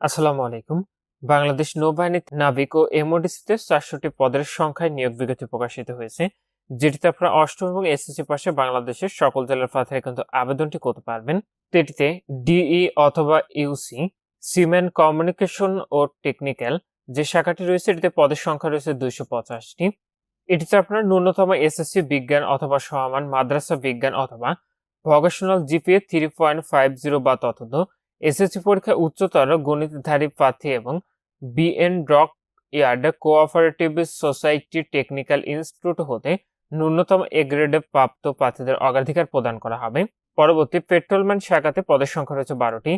আসসালামু আলাইকুম। বাংলাদেশ নৌবাহিনী নাবিক ও এমওডিসিতে চারশোটি পদের সংখ্যায় নিয়োগ বিজ্ঞপ্তি প্রকাশিত হয়েছে, যেটিতে আপনারা অষ্টম এবং এসএসসি পাশে বাংলাদেশের সকল জেলার প্রার্থীরা কিন্তু আবেদনটি করতে পারবেন। এটিতে ডিই অথবা ইউসি, সিমেন কমিউনিকেশন ও টেকনিক্যাল যে শাখাটি রয়েছে, এটিতে পদের সংখ্যা রয়েছে দুইশো পঁচাশটি। এটিতে আপনার ন্যূনতম এসএসসি বিজ্ঞান অথবা সমান মাদ্রাসা বিজ্ঞান অথবা vocational GPA three point five zero বা ততদ এসএসসি পরীক্ষায় উচ্চতর গণিতধারী প্রার্থী এবং BN dockyard cooperative society technical institute হতে ন্যূনতম এ গ্রেডে প্রাপ্ত প্রার্থীদের অগ্রাধিকার প্রদান করা হবে। পরবর্তী পেট্রোলম্যান শাখাতে পদের সংখ্যা রয়েছে বারোটি,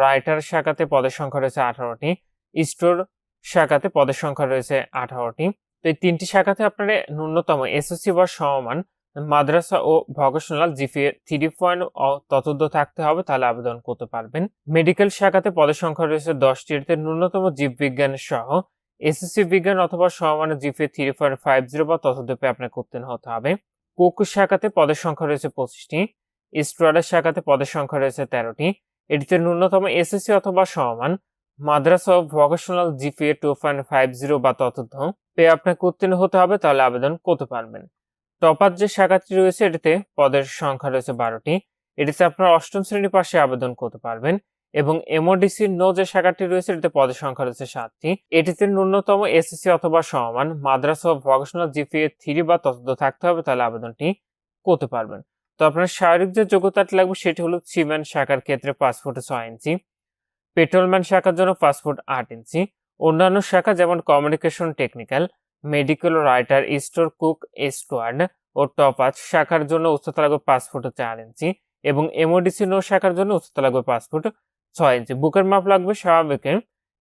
রাইটার শাখাতে পদের সংখ্যা রয়েছে আঠারোটি, স্টোর শাখাতে পদের সংখ্যা রয়েছে আঠারোটি। তো এই তিনটি শাখাতে আপনারা ন্যূনতম এসএসসি বা সমমান মাদ্রাসা ও ভকেশনাল জিপিএ থ্রি পয়েন্ট ততোর্ধ থাকতে হবে, তাহলে আবেদন করতে পারবেন। মেডিকেল শাখাতে পদের সংখ্যা রয়েছে দশটি এতে ন্যূনতম জীববিজ্ঞান সহ এসএসসি বিজ্ঞান অথবা সমমানের GPA three point five zero বা ততোর্ধ পেয়ে আপনাকে উত্তীর্ণ হতে হবে। কুক শাখাতে পদের সংখ্যা রয়েছে পঁচিশটি স্টুয়ার্ডের শাখাতে পদের সংখ্যা রয়েছে তেরোটি, এটিতে ন্যূনতম এসএসসি অথবা সমান মাদ্রাসা ও vocational GPA two point five zero বা ততোর্ধ পেয়ে আপনাকে উত্তীর্ণ হতে হবে, তাহলে আবেদন করতে পারবেন। টপার যে শাখাটি রয়েছে, এটিতে পদের সংখ্যা রয়েছে বারোটি। এটিতে আপনার অষ্টম শ্রেণি পাশে আবেদন করতে পারবেন এবং এমওডিসি নো যে শাখাটি রয়েছে, এটিতে পদের সংখ্যা রয়েছে সাতটি। এটিতে ন্যূনতম এসএসসি অথবা সমান মাদ্রাসা ভকেশনাল জিপিএ থ্রি বা ততোর্ধ থাকতে হবে, তাহলে আবেদনটি করতে পারবেন। তো আপনার শারীরিক যে যোগ্যতাটি লাগবে, সেটি হলো সিম্যান শাখার ক্ষেত্রে পাসপোর্টে ছয় ইঞ্চি, পেট্রোলম্যান শাখার জন্য পাসপোর্ট আট ইঞ্চি, অন্যান্য শাখা যেমন communication technical medical writer store cook steward ও টপাচ শাখার জন্য উচ্চতা লাগবে পাঁচ ফুট চার ইঞ্চি এবং এমওডিসি নো শাখার জন্য উচ্চতা লাগবে পাঁচ ফুট ছয় ইঞ্চি। বুকের মাপ লাগবে স্বাভাবিকে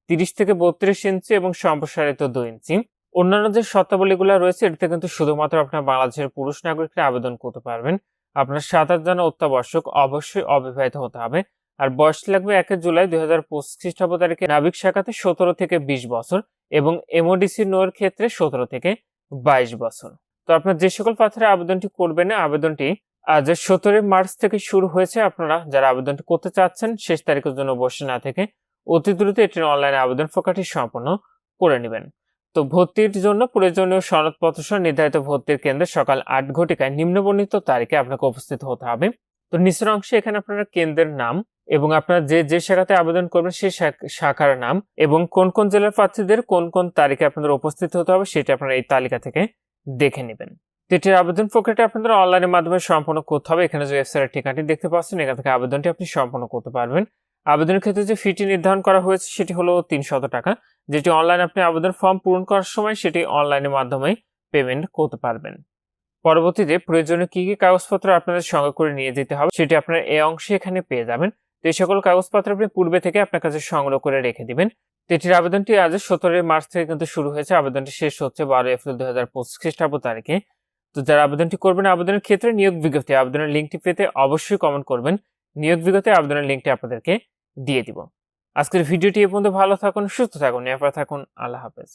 তিরিশ থেকে বত্রিশ ইঞ্চি এবং সম্প্রসারিত দুই ইঞ্চি। অন্যান্য যে শর্তাবলীগুলো রয়েছে, এটিতে কিন্তু শুধুমাত্র আপনার বাংলাদেশের পুরুষ নাগরিকরা আবেদন করতে পারবেন। আপনার সাঁতার জানা অত্যাবশ্যক অবশ্যই অবিবাহিত হতে হবে। আর বয়স লাগবে একে জুলাই দুই হাজার পঁচিশ খ্রিস্টাব্দ তারিখে নাবিক শাখাতে সতেরো থেকে বিশ বছর এবং এমওডিসি নোর ক্ষেত্রে সতেরো থেকে বাইশ বছর। তো আপনার যে সকল পাথরে আবেদনটি করবেন, আবেদনটি আজ সতেরোই মার্চ থেকে শুরু হয়েছে। আপনারা যারা আবেদনটি করতে চাচ্ছেন, শেষ তারিখের জন্য বসে না থেকে অতি দ্রুত এটির অনলাইনে আবেদন প্রকাশটি সম্পন্ন করে নেবেন। তো ভর্তির জন্য প্রয়োজনীয় সনদপত্র সহ নির্ধারিত ভর্তির কেন্দ্রে সকাল আট ঘটিকায় নিম্নবর্ণিত তারিখে আপনাকে উপস্থিত হতে হবে। তো নিচের অংশে এখানে আপনারা কেন্দ্রের নাম এবং আপনারা যে যে শাখাতে আবেদন করবেন সেই শাখার নাম এবং কোন কোন জেলার প্রার্থীদের কোন কোন তারিখে আপনাদের উপস্থিত হতে হবে সেটা আপনারা এই তালিকা থেকে দেখে নেবেন। এটির আবেদন প্রক্রিয়াটা আপনাদের অনলাইনের মাধ্যমে সম্পন্ন করতে হবে। এখানে যে ওয়েবসাইটের ঠিকানাটি দেখতে পাচ্ছেন, এখান থেকে আবেদনটি আপনি সম্পন্ন করতে পারবেন। আবেদনের ক্ষেত্রে যে ফিটি নির্ধারণ করা হয়েছে সেটি হলো তিনশত টাকা, যেটি অনলাইন আপনি আবেদন ফর্ম পূরণ করার সময় সেটি অনলাইনের মাধ্যমে পেমেন্ট করতে পারবেন। পরবর্তীতে প্রয়োজনীয় কি কি কাগজপত্র আপনাদের সঙ্গে করে নিয়ে যেতে হবে সেটি আপনারা এই অংশে এখানে পেয়ে যাবেন। তো এই সকল কাগজপত্র আপনি পূর্বে থেকে আপনার কাছে সংগ্রহ করে রেখে দিবেন। তো এটির আবেদনটি আজ সতেরোই মার্চ থেকে কিন্তু শুরু হয়েছে। আবেদনটি শেষ হচ্ছে বারো এপ্রিল দুই হাজার পঁচিশ খ্রিস্টাব্দ তারিখে। তো যারা আবেদনটি করবেন, আবেদনের ক্ষেত্রে নিয়োগ বিজ্ঞপ্তি, আবেদনের লিঙ্কটি পেতে অবশ্যই কমেন্ট করবেন। নিয়োগ বিজ্ঞপ্তি, আবেদনের লিঙ্কটি আপনাদেরকে দিয়ে দিব। আজকের ভিডিওটি এ পর্যন্ত ভালো থাকুন, সুস্থ থাকুন এরপর থাকুন। আল্লাহ হাফেজ।